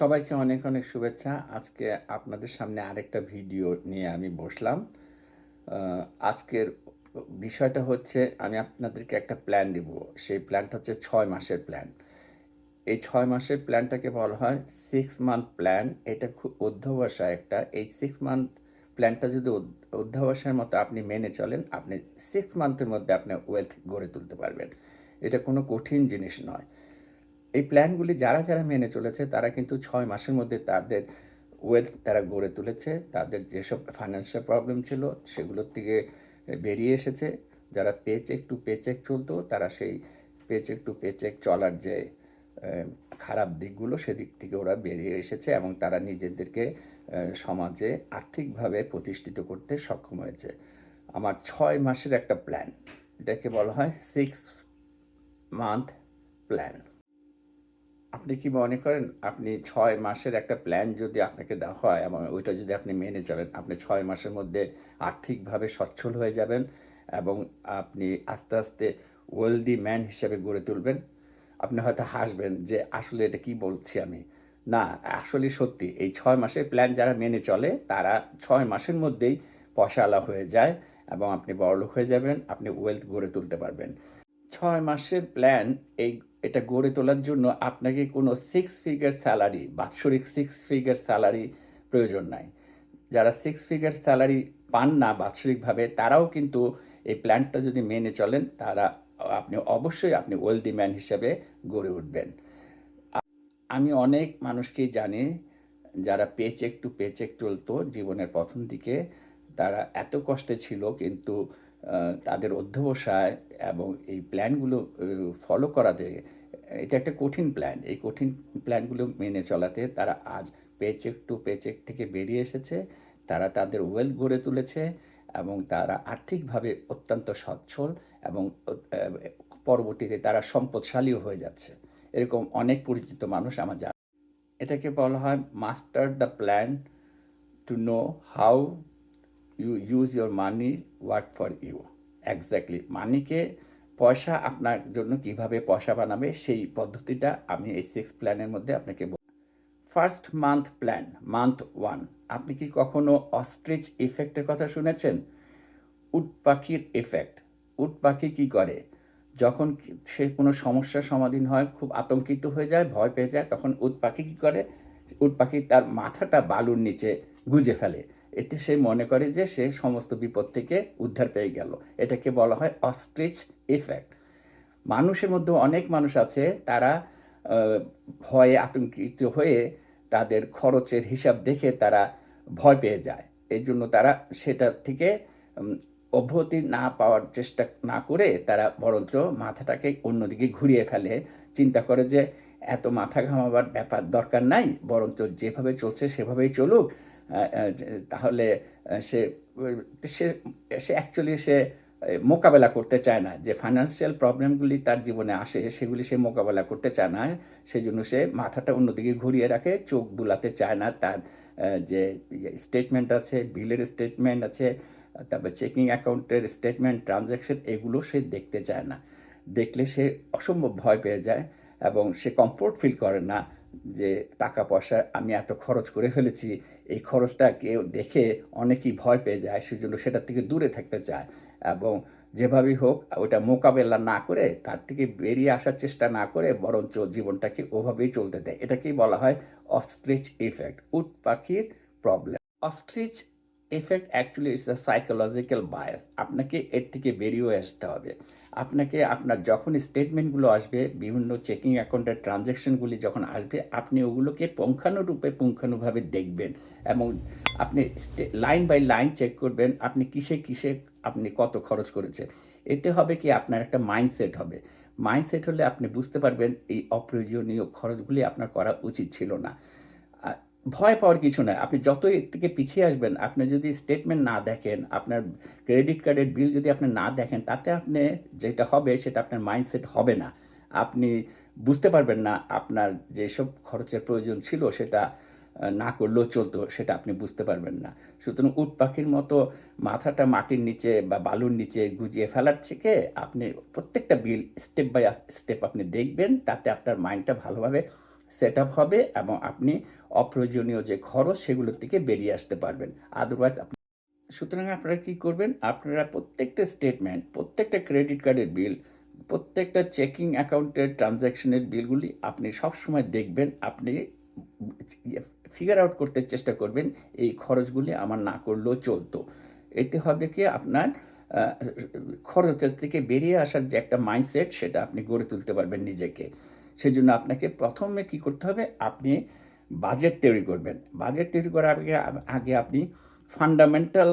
সবাইকে অনেক অনেক শুভেচ্ছা। আজকে আপনাদের সামনে আরেকটা ভিডিও নিয়ে আমি বসলাম। আজকের বিষয়টা হচ্ছে, আমি আপনাদেরকে একটা প্ল্যান দিব। সেই প্ল্যানটা হচ্ছে ছয় মাসের প্ল্যান এই ছয় মাসের প্ল্যানটাকে বলা হয় সিক্স মান্থ প্ল্যান এটা খুব অধ্যবসা একটা। এই সিক্স মান্থ প্ল্যানটা যদি অধ- অধ্যবসায়ের মতো আপনি মেনে চলেন, আপনি সিক্স মান্থের মধ্যে আপনি ওয়েলথ গড়ে তুলতে পারবেন। এটা কোনো কঠিন জিনিস নয়। এই প্ল্যানগুলি যারা যারা মেনে চলেছে, তারা কিন্তু ছয় মাসের মধ্যে তাদের ওয়েলথ তারা গড়ে তুলেছে। তাদের যেসব ফাইন্যান্সিয়াল প্রবলেম ছিল, সেগুলোর থেকে বেরিয়ে এসেছে। যারা পেচেক টু পেচেক চলতো, তারা সেই পেচেক টু পেচেক চলার যে খারাপ দিকগুলো, সেদিক থেকে ওরা বেরিয়ে এসেছে এবং তারা নিজেদেরকে সমাজে আর্থিকভাবে প্রতিষ্ঠিত করতে সক্ষম হয়েছে। আমার ছয় মাসের একটা প্ল্যান এটাকে বলা হয় সিক্স মান্থ প্ল্যান আপনি কি মনে করেন, আপনি ছয় মাসের একটা প্ল্যান যদি আপনাকে দেওয়া হয় এবং ওইটা যদি আপনি মেনে চলেন, আপনি ছয় মাসের মধ্যে আর্থিকভাবে সচ্ছল হয়ে যাবেন এবং আপনি আস্তে আস্তে ওয়েলদি ম্যান হিসেবে গড়ে তুলবেন? আপনি হয়তো হাসবেন যে, আসলে এটা কি বলছি আমি? না, আসলে সত্যি, এই ছয় মাসের প্ল্যান যারা মেনে চলে, তারা ছয় মাসের মধ্যেই পয়সাওয়ালা হয়ে যায় এবং আপনি বড়লোক হয়ে যাবেন, আপনি ওয়েলথ গড়ে তুলতে পারবেন। ছয় মাসের প্ল্যান এই এটা গড়ে তোলার জন্য আপনাকে কোনো সিক্স ফিগার স্যালারি বাৎসরিক সিক্স ফিগার স্যালারি প্রয়োজন নাই। যারা সিক্স ফিগার স্যালারি পান না বাৎসরিকভাবে, তারাও কিন্তু এই প্ল্যানটা যদি মেনে চলেন, তারা, আপনি অবশ্যই আপনি ওয়েলদি ম্যান হিসেবে গড়ে উঠবেন। আমি অনেক মানুষকেই জানি, যারা পেচেক টু পেচেক চলতো জীবনের প্রথম দিকে, তারা এত কষ্টে ছিল, কিন্তু তাদের অধ্যবসায় এবং এই প্ল্যানগুলো ফলো করাতে, এটা একটা কঠিন প্ল্যান। এই কঠিন প্ল্যানগুলো মেনে চলাতে তারা আজ পেচেক টু পেচেক থেকে বেরিয়ে এসেছে। তারা তাদের ওয়েলথ গড়ে তুলেছে এবং তারা আর্থিকভাবে অত্যন্ত সচ্ছল এবং পরবর্তীতে তারা সম্পদশালীও হয়ে যাচ্ছে। এরকম অনেক পরিচিত মানুষ আমার জানা। এটাকে বলা হয় master the plan to know how you use your money work for you exactly মানিকে পয়সা আপনার জন্য কীভাবে পয়সা বানাবে, সেই পদ্ধতিটা আমি এই সিক্স প্ল্যানের মধ্যে আপনাকে first month plan month one আপনি কি কখনো অস্ট্রিচ ইফেক্টের কথা শুনেছেন? উট পাখির এফেক্ট উট পাখি কী করে? যখন সে কোনো সমস্যার সমাধান হয়, খুব আতঙ্কিত হয়ে যায়, ভয় পেয়ে যায়, তখন উট পাখি কী করে? উট পাখি তার মাথাটা বালুর নিচে গুজে ফেলে। এতে সে মনে করে যে সে সমস্ত বিপদ থেকে উদ্ধার পেয়ে গেল। এটাকে বলা হয় অস্ট্রিচ ইফেক্ট। মানুষের মধ্যে অনেক মানুষ আছে, তারা ভয়ে আতঙ্কিত হয়ে তাদের খরচের হিসাব দেখে তারা ভয় পেয়ে যায়। এই জন্য তারা সেটা থেকে অব্যাহতি না পাওয়ার চেষ্টা না করে তারা বরঞ্চ মাথাটাকে অন্যদিকে ঘুরিয়ে ফেলে। চিন্তা করে যে এত মাথা ঘামাবার ব্যাপার দরকার নাই, বরঞ্চ যেভাবে চলছে সেভাবেই চলুক। তাহলে সে সে সে অ্যাকচুয়ালি সে মোকাবেলা করতে চায় না। যে ফাইন্যান্সিয়াল প্রবলেমগুলি তার জীবনে আসে, সেগুলি সে মোকাবেলা করতে চায় না। সেই জন্য সে মাথাটা অন্যদিকে ঘুরিয়ে রাখে, চোখ বুলাতে চায় না তার যে স্টেটমেন্ট আছে বিলের স্টেটমেন্ট আছে, তারপর চেকিং অ্যাকাউন্টের স্টেটমেন্ট ট্রানজ্যাকশন এগুলো সে দেখতে চায় না। দেখলে সে অসম্ভব ভয় পেয়ে যায় এবং সে কমফোর্ট ফিল করে না। যে টাকা পয়সা আমি এত খরচ করে ফেলেছি, এই খরচটা কেউ দেখে অনেকেই ভয় পেয়ে যায়, সেজন্য সেটা থেকে দূরে থাকতে চায় এবং যেভাবেই হোক, ওটা মোকাবেলা না করে, তার থেকে বেরিয়ে আসার চেষ্টা না করে, বরঞ্চ জীবনটাকে ওভাবেই চলতে দেয়। এটাকেই বলা হয় অস্ট্রিচ ইফেক্ট উট পাখির problem ostrich effect actually it's a psychological bias আপনাকে এর থেকে বেরিয়ে আসতে হবে। আপনাকে আপনার যখন স্টেটমেন্টগুলো আসবে, বিভিন্ন চেকিং অ্যাকাউন্টের ট্রানজ্যাকশনগুলি যখন আসবে, আপনি ওগুলোকে পুঙ্খানুরূপে পুঙ্খানুভাবে দেখবেন এবং আপনি লাইন বাই লাইন চেক করবেন আপনি কিসে কিসে আপনি কত খরচ করেছেন। এতে হবে কি আপনার একটা মাইন্ডসেট হবে। মাইন্ডসেট হলে আপনি বুঝতে পারবেন এই অপ্রয়োজনীয় খরচগুলি আপনার করা উচিত ছিল না। ভয় পাওয়ার কিছু নয় আপনি যত এর থেকে পিছিয়ে আসবেন, আপনি যদি স্টেটমেন্ট না দেখেন, আপনার ক্রেডিট কার্ডের বিল যদি আপনি না দেখেন, তাতে আপনি যেটা হবে সেটা আপনার মাইন্ডসেট হবে না। আপনি বুঝতে পারবেন না আপনার যেসব খরচের প্রয়োজন ছিল সেটা না করলেও চলতো, সেটা আপনি বুঝতে পারবেন না। সুতরাং উট পাখির মতো মাথাটা মাটির নিচে বা বালুর নিচে গুজিয়ে ফেলার থেকে আপনি প্রত্যেকটা বিল স্টেপ বাই স্টেপ আপনি দেখবেন, তাতে আপনার মাইন্ডটা ভালোভাবে সেট আপ হবে এবং আপনি অপ্রয়োজনীয় যে খরচ সেগুলোর থেকে বেরিয়ে আসতে পারবেন। আদারওয়াইজ আপনি সুতরাং আপনারা কী করবেন? আপনারা প্রত্যেকটা স্টেটমেন্ট প্রত্যেকটা ক্রেডিট কার্ডের বিল প্রত্যেকটা চেকিং অ্যাকাউন্টের ট্রানজ্যাকশনের বিলগুলি আপনি সবসময় দেখবেন, আপনি ফিগার আউট করতে চেষ্টা করবেন এই খরচগুলি আমার না করলেও চলতো। এতে হবে কি? আপনার খরচের থেকে বেরিয়ে আসার যে একটা মাইন্ডসেট সেটা আপনি গড়ে তুলতে পারবেন নিজেকে। সেজন্য আপনাকে প্রথমে কি করতে হবে, আপনি বাজেট তৈরি করবেন। বাজেট তৈরি করার আগে আগে আপনি ফান্ডামেন্টাল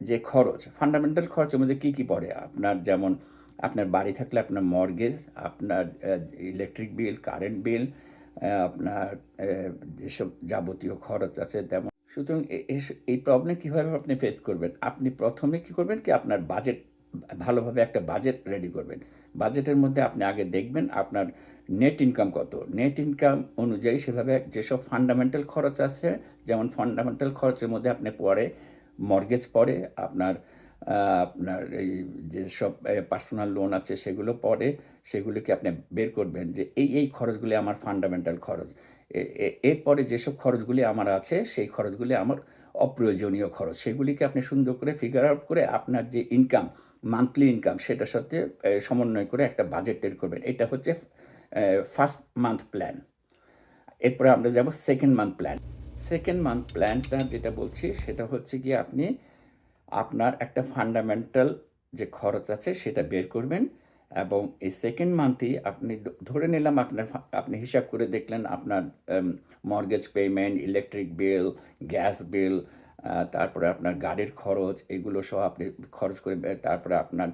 যে খরচ ফান্ডামেন্টাল খরচের মধ্যে কী কী পড়ে? আপনার যেমন আপনার বাড়ি থাকলে আপনার মর্গেজ আপনার ইলেকট্রিক বিল কারেন্ট বিল আপনার যেসব যাবতীয় খরচ আছে তেমন। সুতরাং এই প্রবলেম কীভাবে আপনি ফেস করবেন? আপনি প্রথমে কি করবেন কি, আপনার বাজেট ভালোভাবে একটা বাজেট রেডি করবেন। বাজেটের মধ্যে আপনি আগে দেখবেন আপনার নেট ইনকাম কত। নেট ইনকাম অনুযায়ী সেভাবে যেসব ফান্ডামেন্টাল খরচ আছে, যেমন ফান্ডামেন্টাল খরচের মধ্যে আপনি পরে মর্গেজ পড়ে আপনার আপনার এই যেসব পার্সোনাল লোন আছে সেগুলো পরে সেগুলোকে আপনি বের করবেন যে এই এই খরচগুলি আমার ফান্ডামেন্টাল খরচ। এরপরে যেসব খরচগুলি আমার আছে সেই খরচগুলি আমার অপ্রয়োজনীয় খরচ। সেগুলিকে আপনি সুন্দর করে ফিগার আউট করে আপনার যে ইনকাম মান্থলি ইনকাম সেটার সাথে সমন্বয় করে একটা বাজেট তৈরি করবেন। এটা হচ্ছে ফার্স্ট মান্থ প্ল্যান এরপরে আমরা যাব second month plan second month প্ল্যানটা যেটা বলছি, সেটা হচ্ছে কি আপনি আপনার একটা ফান্ডামেন্টাল যে খরচ আছে, সেটা বের করবেন এবং এই সেকেন্ড মান্থেই আপনি ধরে নিলাম আপনার আপনি হিসাব করে দেখলেন আপনার mortgage payment electric bill gas bill তারপরে আপনার গাড়ির খরচ, এগুলো সহ আপনি খরচ করে তারপরে আপনার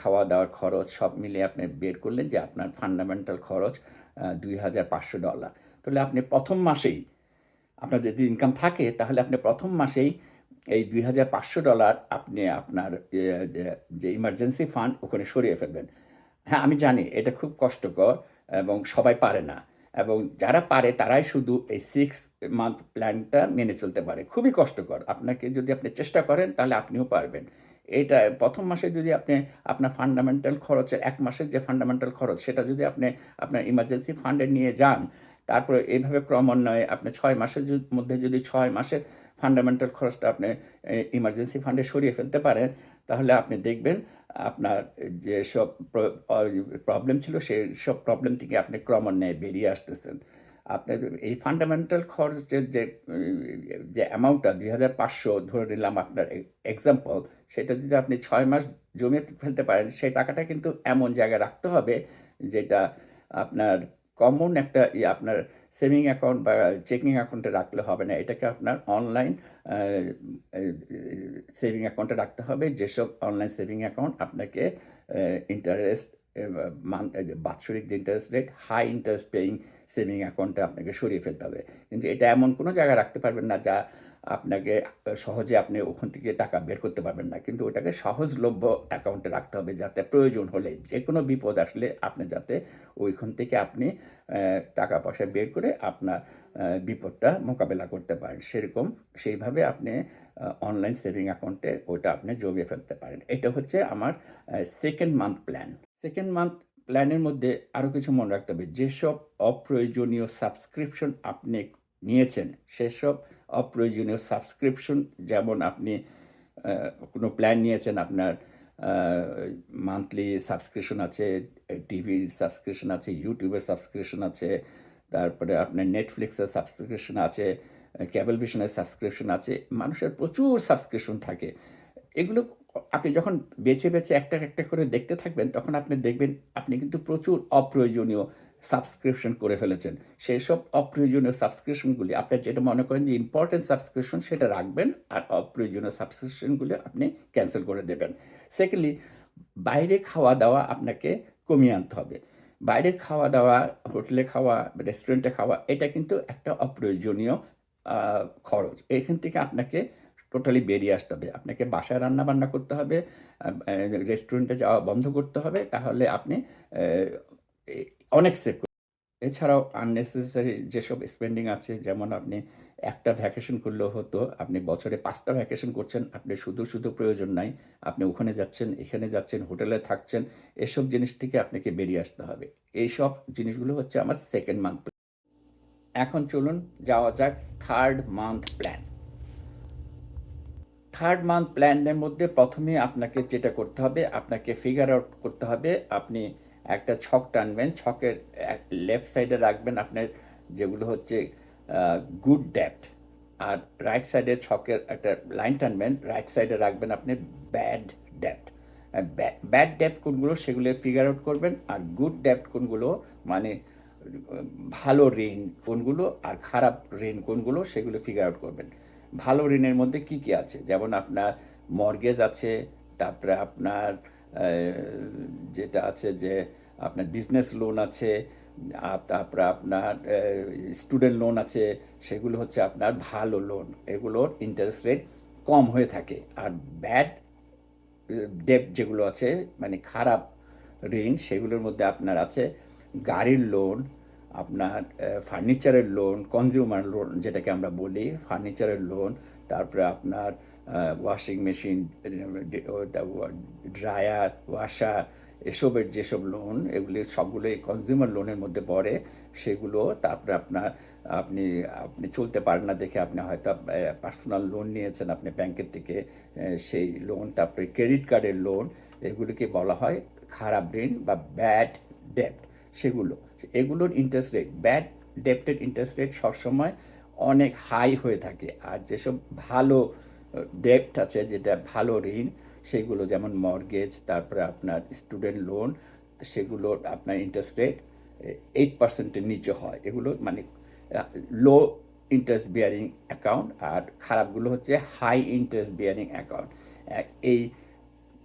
খাওয়া দাওয়ার খরচ, সব মিলিয়ে আপনি বের করলেন যে আপনার ফান্ডামেন্টাল খরচ দুই হাজার পাঁচশো ডলার তাহলে আপনি প্রথম মাসেই আপনার যদি ইনকাম থাকে, তাহলে আপনি প্রথম মাসেই এই দুই হাজার পাঁচশো ডলার আপনি আপনার যে ইমার্জেন্সি ফান্ড ওখানে সরিয়ে ফেলবেন। হ্যাঁ আমি জানি এটা খুব কষ্টকর এবং সবাই পারে না। এবং যারা পারে তারাই শুধু এই সিক্স মান্থ প্ল্যানটা মেনে চলতে পারে। খুবই কষ্টকর। আপনাকে যদি আপনি চেষ্টা করেন, তাহলে আপনিও পারবেন। এটা প্রথম মাসে যদি আপনি আপনার ফান্ডামেন্টাল খরচের এক মাসের যে ফান্ডামেন্টাল খরচ, সেটা যদি আপনি আপনার ইমার্জেন্সি ফান্ডে নিয়ে যান, তারপরে এইভাবে ক্রমান্বয়ে আপনি ছয় মাসের মধ্যে যদি ছয় মাসের ফান্ডামেন্টাল খরচটা আপনি ইমার্জেন্সি ফান্ডে সরিয়ে ফেলতে পারেন, তাহলে আপনি দেখবেন আপনার যে সব প্রবলেম ছিল সেই সব প্রবলেম থেকে আপনি ক্রমান্বয়ে বেরিয়ে আসতেছেন। আপনার এই ফান্ডামেন্টাল খরচের যে যে অ্যামাউন্টটা দুই হাজার পাঁচশো ধরে নিলাম আপনার এক্সাম্পল সেটা যদি আপনি ছয় মাস জমিয়ে ফেলতে পারেন, সেই টাকাটা কিন্তু এমন জায়গায় রাখতে হবে, যেটা আপনার কমন একটা আপনার সেভিং অ্যাকাউন্ট বা চেকিং অ্যাকাউন্টে রাখলে হবে না। এটাকে আপনার অনলাইন সেভিং অ্যাকাউন্টে রাখতে হবে। যেসব অনলাইন সেভিং অ্যাকাউন্ট আপনাকে ইন্টারেস্ট মান বাৎসরিক যে interest rate high interest paying saving অ্যাকাউন্টে আপনাকে সরিয়ে ফেলতে হবে। কিন্তু এটা এমন কোনো জায়গায় রাখতে পারবেন না যা আপনাকে সহজে আপনি ওখান থেকে টাকা বের করতে পারবেন না। কিন্তু ওটাকে সহজলভ্য অ্যাকাউন্টে রাখতে হবে যাতে প্রয়োজন হলে যে কোনো বিপদ আসলে আপনি যাতে ওইখান থেকে আপনি টাকা পয়সা বের করে আপনার বিপদটা মোকাবেলা করতে পারেন। সেরকম সেইভাবে আপনি অনলাইন সেভিং অ্যাকাউন্টে ওটা আপনি জমিয়ে ফেলতে পারেন। এটা হচ্ছে আমার second month plan second month প্ল্যানের মধ্যে আরও কিছু মনে রাখতে হবে। যেসব অপ্রয়োজনীয় সাবস্ক্রিপশন আপনি নিয়েছেন, সেসব অপ্রয়োজনীয় সাবস্ক্রিপশন, যেমন আপনি কোনো প্ল্যান নিয়েছেন আপনার মান্থলি সাবস্ক্রিপশন আছে টিভির সাবস্ক্রিপশন আছে ইউটিউবের সাবস্ক্রিপশন আছে, তারপরে আপনার নেটফ্লিক্সের সাবস্ক্রিপশন আছে ক্যাবল ভিশনের সাবস্ক্রিপশন আছে, মানুষের প্রচুর সাবস্ক্রিপশন থাকে। এগুলো আপনি যখন বেছে বেছে একটা একটা করে দেখতে থাকবেন, তখন আপনি দেখবেন আপনি কিন্তু প্রচুর অপ্রয়োজনীয় সাবস্ক্রিপশন করে ফেলেছেন। সেই সব অপ্রয়োজনীয় সাবস্ক্রিপশনগুলি, আপনি যেটা মনে করেন যে ইম্পর্টেন্ট সাবস্ক্রিপশন, সেটা রাখবেন আর অপ্রয়োজনীয় সাবস্ক্রিপশনগুলি আপনি ক্যান্সেল করে দেবেন। সেকেন্ডলি বাইরে খাওয়া দাওয়া আপনাকে কমিয়ে আনতে হবে। বাইরে খাওয়া দাওয়া, হোটেলে খাওয়া রেস্টুরেন্টে খাওয়া, এটা কিন্তু একটা অপ্রয়োজনীয় খরচ। এখান থেকে আপনাকে টোটালি বেরিয়ে আসতে হবে। আপনাকে বাসায় রান্না বান্না করতে হবে রেস্টুরেন্টে যাওয়া বন্ধ করতে হবে। তাহলে আপনি অনেক সেভ এছাড়াও আননেসেসারি যেসব স্পেন্ডিং আছে, যেমন আপনি একটা ভ্যাকেশন করলেও হতো, আপনি বছরে পাঁচটা ভ্যাকেশন করছেন, আপনি শুধু শুধু প্রয়োজন নাই, আপনি ওখানে যাচ্ছেন, এখানে যাচ্ছেন, হোটেলে থাকছেন, এসব জিনিস থেকে আপনাকে বেরিয়ে আসতে হবে। এইসব জিনিসগুলো হচ্ছে আমার সেকেন্ড মান্থ এখন চলুন যাওয়া যাক third month plan third month প্ল্যানের মধ্যে প্রথমে আপনাকে যেটা করতে হবে, আপনাকে ফিগার আউট করতে হবে, আপনি একটা ছক টানবেন, ছকের লেফট সাইডে রাখবেন আপনার যেগুলো হচ্ছে গুড ডেপ্ট আর রাইট সাইডে ছকের একটা লাইন টানবেন রাইট সাইডে রাখবেন আপনি ব্যাড ডেপ্ট ব্যাড ডেপ্ট কোনগুলো সেগুলো ফিগার আউট করবেন, আর গুড ডেপ্ট কোনগুলো মানে ভালো ঋণ কোনগুলো আর খারাপ ঋণ কোনগুলো সেগুলো ফিগার আউট করবেন। ভালো ঋণের মধ্যে কি কি আছে? যেমন আপনার মর্গেজ আছে, তারপরে আপনার যেটা আছে যে আপনার বিজনেস লোন আছে তারপরে আপনার স্টুডেন্ট লোন আছে, সেগুলো হচ্ছে আপনার ভালো লোন এগুলোর ইন্টারেস্ট রেট কম হয়ে থাকে। আর ব্যাড ডেপ যেগুলো আছে মানে খারাপ ঋণ, সেগুলোর মধ্যে আপনার আছে গাড়ির লোন আপনার ফার্নিচারের লোন কনজিউমার লোন যেটাকে আমরা বলি ফার্নিচারের লোন তারপরে আপনার ওয়াশিং মেশিন ড্রায়ার ওয়াশার এসবের যেসব লোন এগুলি সবগুলোই কনজিউমার লোনের মধ্যে পড়ে, সেগুলো তারপরে আপনার, আপনি আপনি চলতে পারেন না দেখে আপনি হয়তো পার্সোনাল লোন নিয়েছেন আপনি ব্যাংকের থেকে সেই লোন তারপরে ক্রেডিট কার্ডের লোন এগুলিকে বলা হয় খারাপ ঋণ বা ব্যাড ডেপ্ট সেগুলো। এগুলোর ইন্টারেস্ট রেট ব্যাড ডেপ্টের ইন্টারেস্ট রেট সবসময় অনেক হাই হয়ে থাকে। আর যেসব ভালো ডেপ্ট আছে, যেটা ভালো ঋণ, সেগুলো যেমন মর্গেজ তারপরে আপনার স্টুডেন্ট লোন সেগুলোর আপনার ইন্টারেস্ট রেট এইট পার্সেন্টের নিচে হয়। এগুলো মানে লো ইন্টারেস্ট বিয়ারিং অ্যাকাউন্ট আর খারাপগুলো হচ্ছে হাই ইন্টারেস্ট বিয়ারিং অ্যাকাউন্ট এই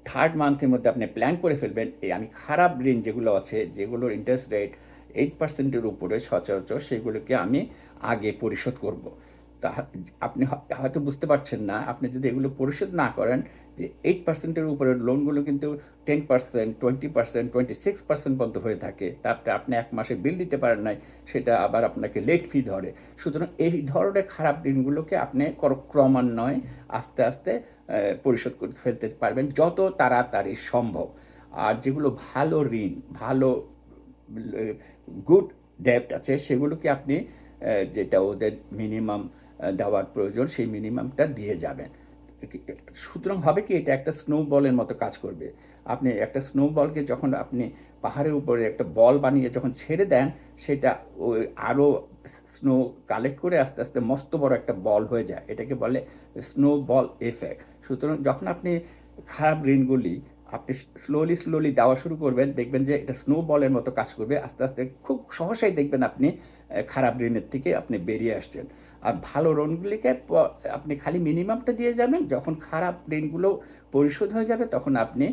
থার্ড মান্থের মধ্যে আপনি প্ল্যান করে ফেলবেন এই আমি খারাপ ঋণ যেগুলো আছে, যেগুলোর ইন্টারেস্ট রেট এইট পার্সেন্টের উপরে সচরাচর সেগুলোকে আমি আগে পরিশোধ করব। তা আপনি হয়তো বুঝতে পারছেন না। আপনি যদি এগুলো পরিশোধ না করেন, যে এইট পার্সেন্টের উপরে লোনগুলো কিন্তু ten percent twenty percent twenty six percent পর্যন্ত হয়ে থাকে। তারপরে আপনি এক মাসে বিল দিতে পারেন নাই, সেটা আবার আপনাকে লেট ফি ধরে। সুতরাং এই ধরনের খারাপ ঋণগুলোকে আপনি কর- ক্রমান্বয়ে আস্তে আস্তে পরিশোধ করে ফেলতে পারবেন যত তাড়াতাড়ি সম্ভব। আর যেগুলো ভালো ঋণ, ভালো গুড ডেপ্ট আছে, সেগুলোকে আপনি যেটা ওদের মিনিমাম দেওয়ার প্রয়োজন, সেই মিনিমামটা দিয়ে যাবেন। সুতরাং হবে কি, এটা একটা স্নো বলের মতো কাজ করবে। আপনি একটা স্নো বলকে যখন আপনি পাহাড়ের উপরে একটা বল বানিয়ে যখন ছেড়ে দেন, সেটা ওই আরও স্নো কালেক্ট করে আস্তে আস্তে মস্ত বড় একটা বল হয়ে যায়। এটাকে বলে স্নো বল এফেক্ট সুতরাং যখন আপনি খারাপ ঋণগুলি আপনি স্লোলি স্লোলি দেওয়া শুরু করবেন, দেখবেন যে এটা স্নো বলের মতো কাজ করবে। আস্তে আস্তে খুব সহসাই দেখবেন আপনি খারাপ ঋণের থেকে আপনি বেরিয়ে আসছেন। আর ভালো ঋণগুলিকে আপনি খালি মিনিমামটা দিয়ে যাবেন, যখন খারাপ ঋণগুলো পরিশোধ হয়ে যাবে, তখন আপনি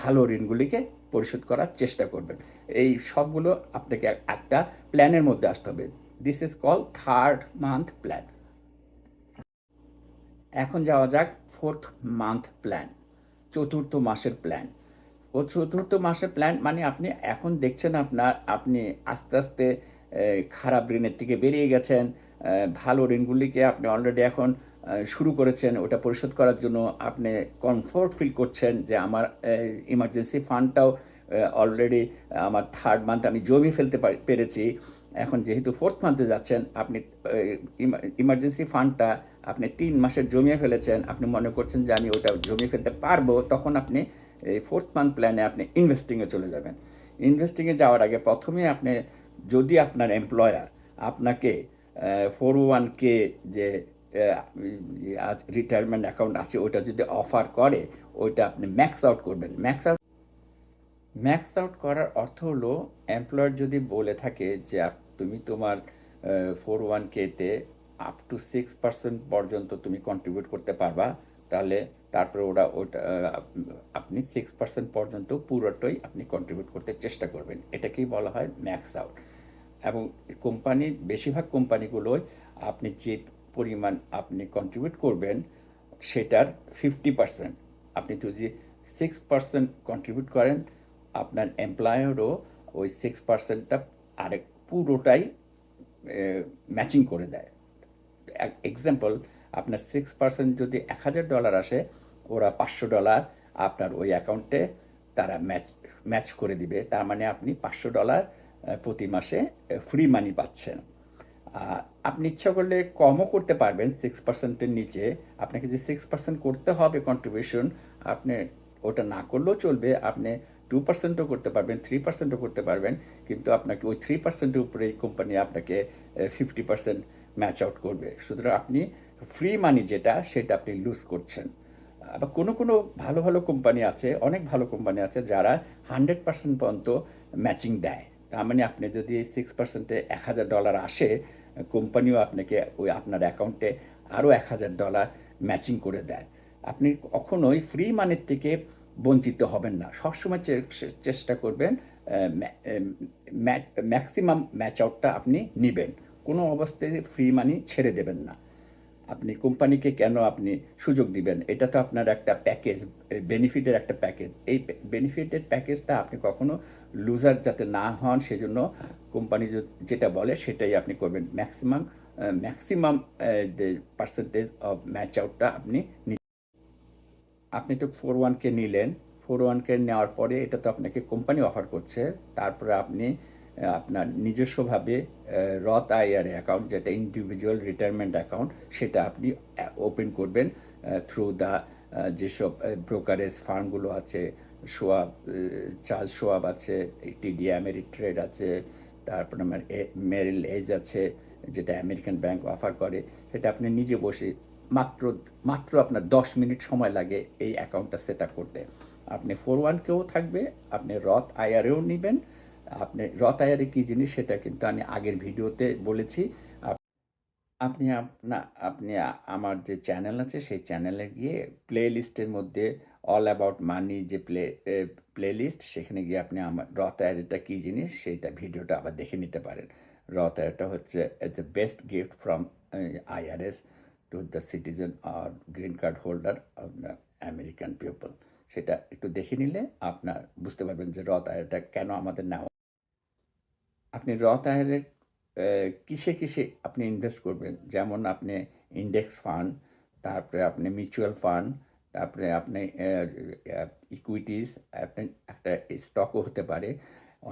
ভালো ঋণগুলিকে পরিশোধ করার চেষ্টা করবেন। এই সবগুলো আপনাকে একটা প্ল্যানের মধ্যে আসতে হবে। This is call third month plan এখন যাওয়া যাক ফোর্থ মান্থ প্ল্যান চতুর্থ মাসের প্ল্যান ও চতুর্থ মাসের প্ল্যান মানে আপনি এখন দেখছেন আপনার, আপনি আস্তে আস্তে খারাপ ঋণের থেকে বেরিয়ে গেছেন ভালো ঋণগুলিকে আপনি অলরেডি এখন শুরু করেছেন, ওটা পরিশোধ করার জন্য আপনি কমফোর্ট ফিল করছেন যে আমার ইমার্জেন্সি ফান্ডটাও অলরেডি আমার থার্ড মান্থ আমি জমিয়ে ফেলতে পারি- পেরেছি। এখন যেহেতু ফোর্থ মান্থে যাচ্ছেন, আপনি ইমার্জেন্সি ফান্ডটা আপনি তিন মাসের জমিয়ে ফেলেছেন, আপনি মনে করছেন যে আমি ওটা জমিয়ে ফেলতে পারব, তখন আপনি এই ফোর্থ মান্থ প্ল্যানে আপনি ইনভেস্টিংয়ে চলে যাবেন। ইনভেস্টিংয়ে যাওয়ার আগে প্রথমে আপনি, যদি আপনার এমপ্লয়ার আপনাকে ফোর ওয়ান কে যে রিটায়ারমেন্ট অ্যাকাউন্ট আছে, ওটা যদি অফার করে, ওইটা আপনি ম্যাক্স আউট করবেন। ম্যাক্স আউট ম্যাক্স আউট করার অর্থ হলো এমপ্লয়ার যদি বলে থাকে যে তুমি তোমার ফোর ওয়ান কেতে আপ টু সিক্স পার্সেন্ট পর্যন্ত তুমি কন্ট্রিবিউট করতে পারবা, তাহলে তারপরে ওরা ওটা আপনি সিক্স পার্সেন্ট পর্যন্ত পুরোটাই আপনি কন্ট্রিবিউট করতে চেষ্টা করবেন। এটাকেই বলা হয় ম্যাক্স আউট এবং কোম্পানি, বেশিরভাগ কোম্পানিগুলোই আপনি যে পরিমাণ আপনি কন্ট্রিবিউট করবেন, সেটার ফিফটি পার্সেন্ট আপনি যদি সিক্স পার্সেন্ট কন্ট্রিবিউট করেন, আপনার এমপ্লয়ারও ওই সিক্স পার্সেন্টটা আরেক পুরোটাই ম্যাচিং করে দেয়। এক্সাম্পল আপনার সিক্স পার্সেন্ট যদি এক হাজার ডলার আসে, ওরা পাঁচশো ডলার আপনার ওই অ্যাকাউন্টে তারা ম্যাচ ম্যাচ করে দিবে। তার মানে আপনি পাঁচশো ডলার প্রতি মাসে ফ্রি মানি পাচ্ছেন। আপনি ইচ্ছা করলে কমও করতে পারবেন সিক্স পার্সেন্টের নিচে। আপনাকে যে সিক্স পার্সেন্ট করতে হবে কন্ট্রিবিউশন আপনি ওটা না করলেও চলবে। আপনি টু পার্সেন্টও করতে পারবেন থ্রি পার্সেন্টও করতে পারবেন। কিন্তু আপনাকে ওই থ্রি পার্সেন্টের উপরে কোম্পানি আপনাকে ফিফটি পার্সেন্ট ম্যাচ আউট করবে। সুতরাং আপনি ফ্রি মানি যেটা, সেটা আপনি লুজ করছেন। আবার কোনো কোনো ভালো ভালো কোম্পানি আছে, অনেক ভালো কোম্পানি আছে যারা হান্ড্রেড পার্সেন্ট পর্যন্ত ম্যাচিং দেয়। তার মানে আপনি যদি সিক্স পার্সেন্টে এক হাজার ডলার আসে কোম্পানিও আপনাকে ওই আপনার অ্যাকাউন্টে আরও এক হাজার ডলার ম্যাচিং করে দেয়। আপনি কখনোই ফ্রি মানির থেকে বঞ্চিত হবেন না। সবসময় চেষ্টা করবেন ম্যাক্সিমাম ম্যাচ আউটটা আপনি নেবেন। কোনো অবস্থায় ফ্রি মানি ছেড়ে দেবেন না। আপনি কোম্পানিকে কেন আপনি সুযোগ দিবেন? এটা তো আপনার একটা প্যাকেজ বেনিফিটের একটা প্যাকেজ এই বেনিফিটের প্যাকেজটা আপনি কখনো লুজার যাতে না হন, সেজন্য কোম্পানি যেটা বলে সেটাই আপনি করবেন। Maximum maximum percentage of match আউটটা আপনি আপনি তো ফোর ওয়ানকে নিলেন। ফোর ওয়ানকে নেওয়ার পরে এটা তো আপনাকে কোম্পানি অফার করছে। তারপরে আপনি আপনার নিজস্বভাবে রথ আইআর অ্যাকাউন্ট যেটা ইন্ডিভিজুয়াল রিটায়ারমেন্ট অ্যাকাউন্ট সেটা আপনি ওপেন করবেন থ্রু দ্য যেসব ব্রোকারেজ ফার্মগুলো আছে সোয়াব চার্জ সোয়াব আছে টিডি আমেরিট্রেড আছে, তারপর আমার মেরিল এজ আছে, যেটা আমেরিকান ব্যাংক অফার করে, সেটা আপনি নিজে বসে মাত্র মাত্র আপনার দশ মিনিট সময় লাগে এই অ্যাকাউন্টটা সেট করতে। আপনি ফোর ওয়ান ওয়ানকেও থাকবে, আপনি রথ আইআরেও নেবেন আপনি আইআরে কী জিনিস সেটা কিন্তু আমি আগের ভিডিওতে বলেছি। আপনি আপনা আপনি আমার যে চ্যানেল আছে সেই চ্যানেলে গিয়ে প্লে লিস্টের মধ্যে অল অ্যাবাউট মানি যে প্লে প্লে লিস্ট সেখানে গিয়ে আপনি আমার রথ আয়ারটা কী জিনিস সেইটা ভিডিওটা আবার দেখে নিতে পারেন। রথ আয়ারটা হচ্ছে as a best gift from IRS to the citizen R green card holder of the American people সেটা একটু দেখে নিলে আপনার, বুঝতে পারবেন যে রথ আয়ারটা কেন আমাদের নেওয়া আপনি আয়ারের আহ, কিসে কিসে আপনি ইনভেস্ট করবেন? যেমন আপনি ইন্ডেক্স ফান্ড তারপরে আপনি মিউচুয়াল ফান্ড তারপরে আপনি ইকুইটিস আপনি একটা স্টকও হতে পারে।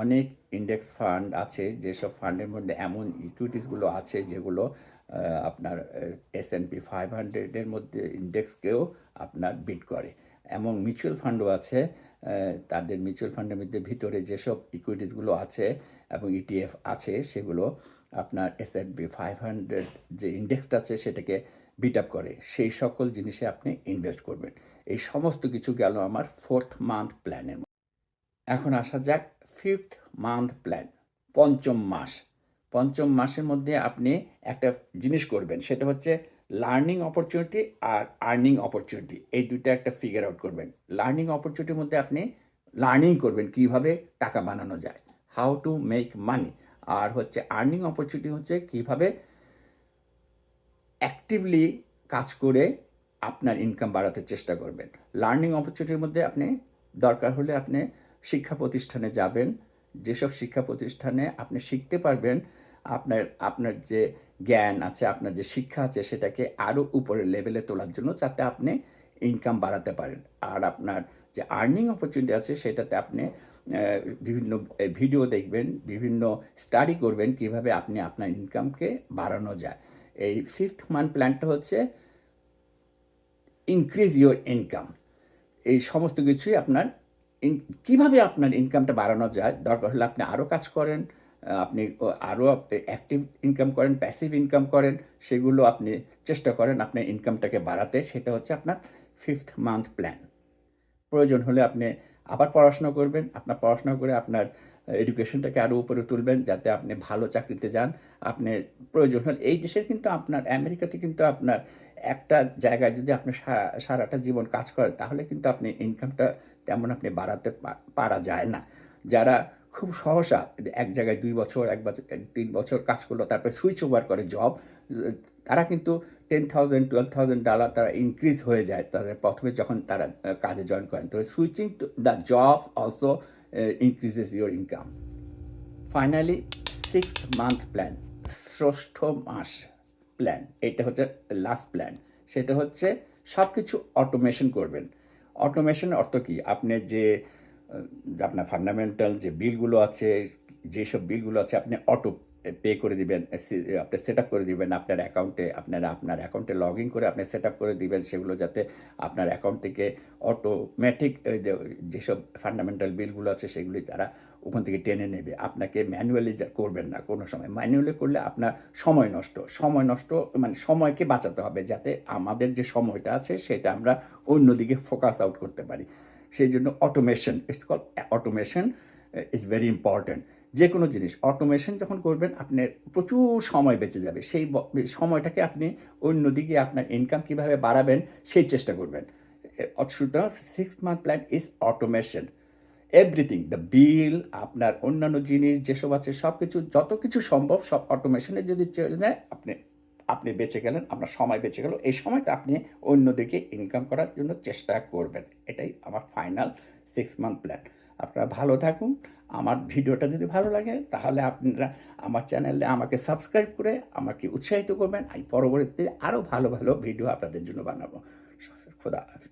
অনেক ইন্ডেক্স ফান্ড আছে যেসব ফান্ডের মধ্যে এমন ইকুইটিসগুলো আছে যেগুলো আপনার এস এন পি ফাইভ হান্ড্রেডের মধ্যে ইন্ডেক্সকেও আপনার বিট করে। এমন মিউচুয়াল ফান্ডও আছে তাদের মিউচুয়াল ফান্ডের মধ্যে ভিতরে যেসব ইকুইটিসগুলো আছে এবং ইটিএফ আছে, সেগুলো আপনার S and P five hundred যে ইন্ডেক্সটা আছে, সেটাকে বিট আপ করে। সেই সকল জিনিসে আপনি ইনভেস্ট করবেন। এই সমস্ত কিছু গেল আমার ফোর্থ মান্থ প্ল্যানের এখন আসা যাক ফিফথ মান্থ প্ল্যান পঞ্চম মাস। পঞ্চম মাসের মধ্যে আপনি একটা জিনিস করবেন, সেটা হচ্ছে লার্নিং অপরচুনিটি আর আর্নিং অপরচুনিটি এই দুইটা একটা ফিগার আউট করবেন। লার্নিং অপরচুনিটির মধ্যে আপনি লার্নিং করবেন কীভাবে টাকা বানানো যায় হাউ টু মেক মানি আর হচ্ছে আর্নিং অপরচুনিটি হচ্ছে কীভাবে অ্যাক্টিভলি কাজ করে আপনার ইনকাম বাড়াতে চেষ্টা করবেন। লার্নিং অপরচুনিটির মধ্যে আপনি দরকার হলে আপনি শিক্ষা প্রতিষ্ঠানে যাবেন, যেসব শিক্ষা প্রতিষ্ঠানে আপনি শিখতে পারবেন আপনার আপনার যে জ্ঞান আছে, আপনার যে শিক্ষা আছে, সেটাকে আরও উপরের লেভেলে তোলার জন্য যাতে আপনি ইনকাম বাড়াতে পারেন। আর আপনার যে আর্নিং অপরচুনিটি আছে, সেটাতে আপনি বিভিন্ন ভিডিও দেখবেন, বিভিন্ন স্টাডি করবেন কীভাবে আপনি আপনার ইনকামকে বাড়ানো যায়। এই ফিফথ মান্থ প্ল্যানটা হচ্ছে ইনক্রিজ ইউর ইনকাম এই সমস্ত কিছুই আপনার ইন- কীভাবে আপনার ইনকামটা বাড়ানো যায়, দরকার হলে আপনি আরও কাজ করেন। আপনি আরও অ্যাক্টিভ ইনকাম করেন প্যাসিভ ইনকাম করেন, সেগুলো আপনি চেষ্টা করেন আপনার ইনকামটাকে বাড়াতে। সেটা হচ্ছে আপনার ফিফথ মান্থ প্ল্যান প্রয়োজন হলে আপনি আবার পড়াশোনা করবেন। আপনার পড়াশোনা করে আপনার এডুকেশনটাকে আরও উপরে তুলবেন যাতে আপনি ভালো চাকরিতে যান। আপনি, প্রয়োজন হলে, এই দেশের কিন্তু আপনার, আমেরিকাতে কিন্তু আপনার একটা জায়গায় যদি আপনি সারাটা জীবন কাজ করেন, তাহলে কিন্তু আপনি ইনকামটা তেমন আপনি বাড়াতে পারা যায় না। যারা খুব সহসা এক জায়গায় দুই বছর, এক বছর তিন বছর কাজ করল, তারপরে সুইচ ওভার করে জব তারা কিন্তু ten thousand twelve thousand dollar তারা ইনক্রিজ হয়ে যায় তাদের প্রথমে যখন তারা কাজে জয়েন করেন। তো switching to the job also increases your income finally six month plan ষষ্ঠ মাস প্ল্যান এটা হচ্ছে লাস্ট প্ল্যান সেটা হচ্ছে সব কিছু অটোমেশন করবেন। অটোমেশন অর্থ কি? আপনি যে আপনার ফান্ডামেন্টাল যে বিলগুলো আছে, যেসব বিলগুলো আছে, আপনি অটো পে করে দিবেন আপনি সেট করে দিবেন আপনার অ্যাকাউন্টে আপনারা আপনার অ্যাকাউন্টে লগ ইন করে আপনি সেট করে দিবেন সেগুলো যাতে আপনার অ্যাকাউন্ট থেকে অটোমেটিক যেসব ফান্ডামেন্টাল বিলগুলো আছে সেগুলি তারা ওখান থেকে টেনে নেবে। আপনাকে ম্যানুয়ালি করবেন না কোনো সময়। ম্যানুয়ালি করলে আপনার সময় নষ্ট। সময় নষ্ট মানে সময়কে বাঁচাতে হবে যাতে আমাদের যে সময়টা আছে সেটা আমরা অন্যদিকে ফোকাস আউট করতে পারি। সেই জন্য automation it's call automation is very important যে কোনো জিনিস অটোমেশন যখন করবেন, আপনার প্রচুর সময় বেঁচে যাবে। সেই সময়টাকে আপনি অন্যদিকে আপনার ইনকাম কীভাবে বাড়াবেন, সেই চেষ্টা করবেন। সুতরাং six month plan is automation everything the bill আপনার অন্যান্য জিনিস, যেসব আছে সব কিছু যত কিছু সম্ভব সব অটোমেশনে যদি চলে যায়, আপনি আপনি বেঁচে গেলেন, আপনার সময় বেঁচে গেল। এই সময়টা আপনি অন্যদিকে ইনকাম করার জন্য চেষ্টা করবেন। এটাই আমার ফাইনাল সিক্স মান্থ প্ল্যান আপনারা ভালো থাকুন। আমার ভিডিওটা যদি ভালো লাগে, তাহলে আপনারা আমার চ্যানেলে আমাকে সাবস্ক্রাইব করে আমাকে উৎসাহিত করবেন। আমি পরবর্তীতে আরও ভালো ভালো ভিডিও আপনাদের জন্য বানাবো। খোদা হাফিজ।